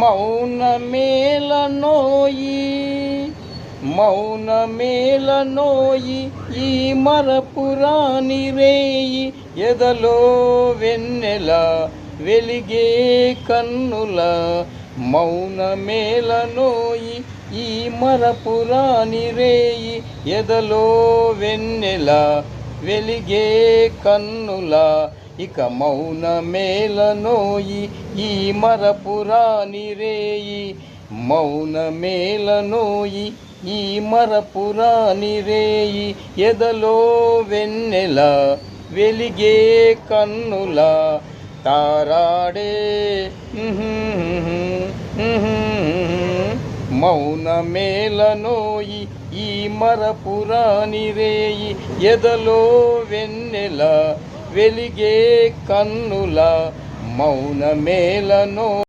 మౌన మేలనోయి మౌన మేలనోయి ఈ మరపురాని రేయి ఎదలో వెన్నెల వెలిగే కన్నుల. మౌన మేలనోయి ఈ మరపురాని రేయి ఎదలో వెన్నెల వెలిగే కన్నుల. ఇక మౌన మేలనోయి ఈ మరపురాని రేయి. మౌన మేలనోయి ఈ మరపురాని రేయి. ఎదలో వెన్నెల వెలిగే కన్నుల తారాడే. మౌన మేలనోయి ఈ మరపురాని రేయి. ఎదలో వెన్నెల వెలిగే కన్నుల మౌన మేలనో